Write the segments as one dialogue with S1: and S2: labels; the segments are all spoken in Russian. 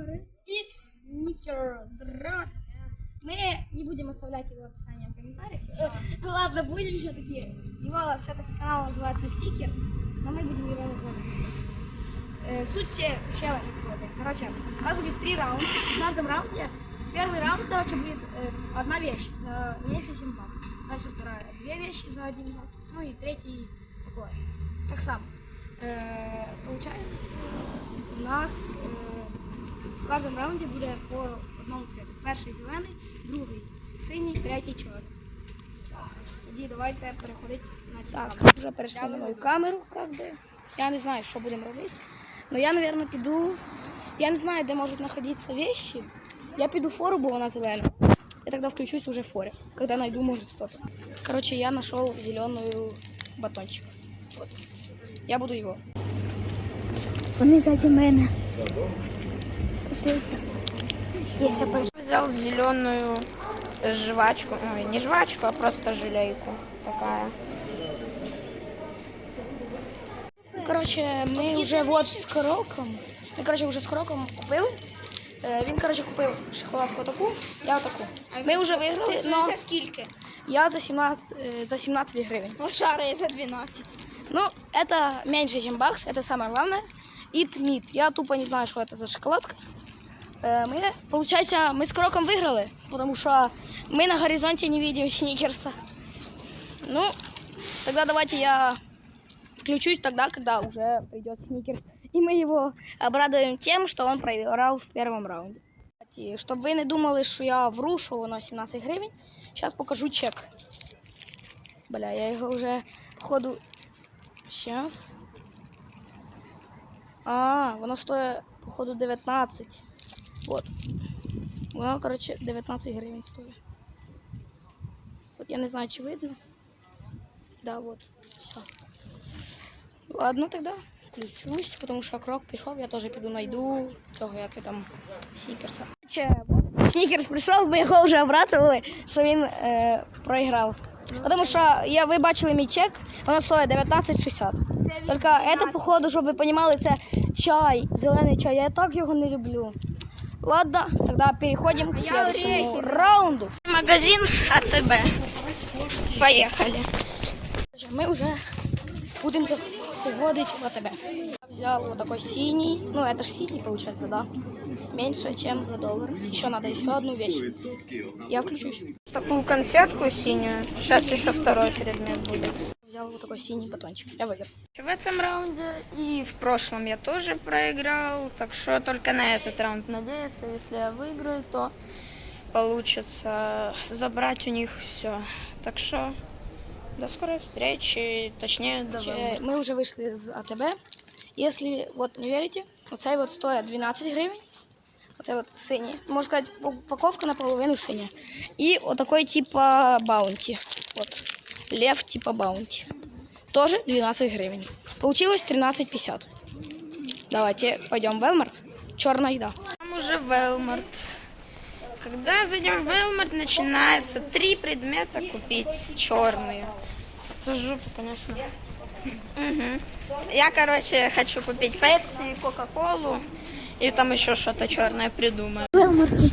S1: Сниферы. И сникер. Мы не будем оставлять его описание в комментариях. Ладно, будем все-таки. Его все-таки канал называется Сикерс, но мы будем его называть Сникерс. Э, Суть челленджа сегодня. Короче, у нас будет три раунда. В каждом раунде первый раунд, короче, будет э, одна вещь за меньше, чем бакс. Дальше вторая две вещи за один бакс. Ну и третий такой. Так само. Е, Получається, у нас в кожному раунді буде по одному цвету. Перший зелений, другий синій, третій чорний. Тоді давайте переходити на так. Вже перейшли на мою камеру, как би. Я не знаю, що будемо робити. Но я, наверное, піду. Я не знаю, де можуть знаходитися вещи. Я піду в фору, бо вона зелена. Я тогда включусь уже в форе, когда найду, может, что-то. Короче, я нашел зеленую батончик. Вот. Я буду его.
S2: Вони ззаді мене. Капець. Если я
S3: Взял зеленую жвачку, ой, не жвачку, а просто желейку такая.
S1: Короче, ми вже вот з кроком. Ми, короче, вже з кроком купили. Е, Він, короче, купив шоколадку таку, я отаку. Ми вже виграли, но
S2: за скільки?
S1: я за 17, е, за 17 гривень.
S2: Лошара я за 12.
S1: Ну, это меньше, чем бакс, это самое главное. Eat meat. Я тупо не знаю, что это за шоколадка. Мы, получается, мы с Кроком выиграли, потому что мы на горизонте не видим сникерса. Ну, тогда давайте я включусь тогда, когда уже придет сникерс. И мы его обрадуем тем, что он проиграл в первом раунде. Чтобы вы не думали, что я вру, что воно 17 гривен, сейчас покажу чек. Бля, я его уже, походу, Сейчас. А, воно стоїть, походу, 19. Вот. Воно, короче, 19 гривень стоїть. Вот я не знаю, чи видно. Да, вот. Все. Ладно, тогда включусь, потому що крок пішов, я теж піду найду цього, як я там, Сікерса. Снікерс прийшов, ми його вже обратували, що він е, проіграв. Тому що я, ви бачили мій чек, воно стоїть 19,60. Тільки це, походу, щоб ви розуміли, це чай, зелений чай. Я так його не люблю. Ладно, тоді переходимо к следующему раунду.
S3: Магазин АТБ. Поехали.
S1: Ми вже будемо ходити в АТБ. Я взял вот такой синий, ну это же синий получается, да? Меньше, чем за доллар. Еще надо еще одну вещь. Я включусь.
S3: Такую конфетку синюю. Сейчас еще второй предмет будет
S1: Взял вот такой синий батончик. Я выиграл.
S3: В этом раунде и в прошлом я тоже проиграл, так что только на этот раунд надеяться. Если я выиграю, то получится забрать у них все. Так что до скорой встречи, точнее до
S1: Е,
S3: выбора.
S1: Ми вже вийшли з АТБ. Якщо вот, не вірите, оцей вот стоїть 12 гривень. Оце вот синій. Можна сказати, упаковка наполовину синя. І отакой типа баунті. Вот. Лев типа баунті. Тоже 12 гривень. Получилось 13,50. Давайте пойдем в Велмарт. Черная еда.
S3: Там уже Велмарт. Когда зайдем в Велмарт, начинается три предмета купить черные. Это жопа, конечно. Мгм. Я, короче, хочу купить Пепси, Кока-Колу. И там еще что-то черное придумаю.
S2: Велмарті.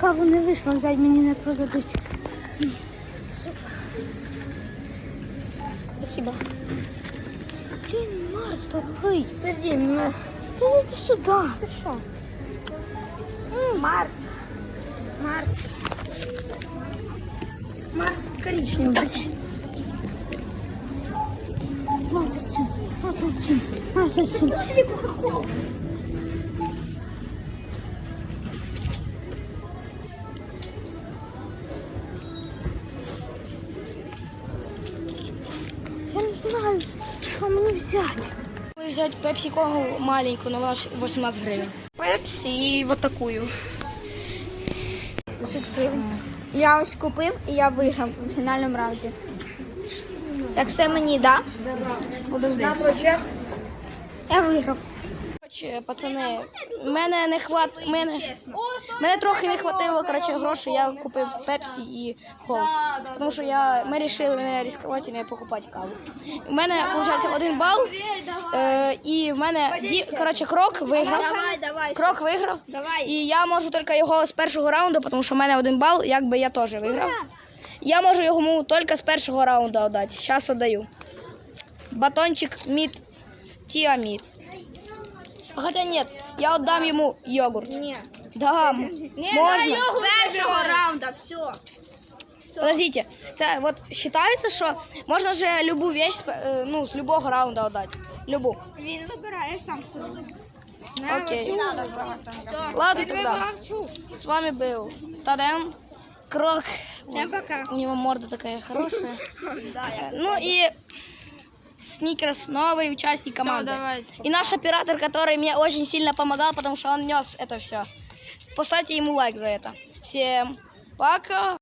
S2: Каву не вийшло, взяти мені не продадуть.
S1: Спасибо.
S2: Блін, Марс, дорогий.
S1: Подожди, мне...
S2: Ти йди сюди.
S1: Ты что?
S2: Марс.
S1: Марс. Марс коричневый.
S2: 27, 27, 27. Знаю, що мені взяти.
S1: Взять пепсі когу маленьку, на 18 гривень.
S3: Пепсі і вот такую.
S2: 10 гривень. Я ось купив і я виграв у фінальному раунді. Так все мені, да?
S1: Подожди.
S2: Я виграв.
S1: Короче, пацани, мене не хват... мене... мене трохи не хватило короче, грошей, я купив пепсі і холс. Тому що я... ми вирішили не ризикувати і не покупати каву. У мене, виходить, один бал, е, і в мене ді... короче, крок виграв. Крок виграв. І я можу тільки його з першого раунду, тому що в мене один бал, якби я теж виграв. Я можу йому тільки з першого раунду віддати. Зараз віддаю. Батончик мід тіамід. Хоча ні, я віддам йому йогурт.
S2: Ні.
S1: Дам. Можна.
S2: З першого раунда, все.
S1: Подождите, це от вважається, що можна же любу вещь з пе- е, ну, з любого раунду віддати. Любу.
S2: Він вибирає сам хто.
S1: Окей.
S2: Все.
S1: Ладно,
S2: Він
S1: тогда.
S2: вибрав цю.
S1: С вами был Тадем, Крок.
S2: Всем пока.
S1: У него морда такая хорошая.
S2: Да, я
S1: Ну и Сникерс, новый участник команды.
S3: давайте.
S1: И наш оператор, который мне очень сильно помогал, потому что он нес это все. Поставьте ему лайк за это. Всем пока.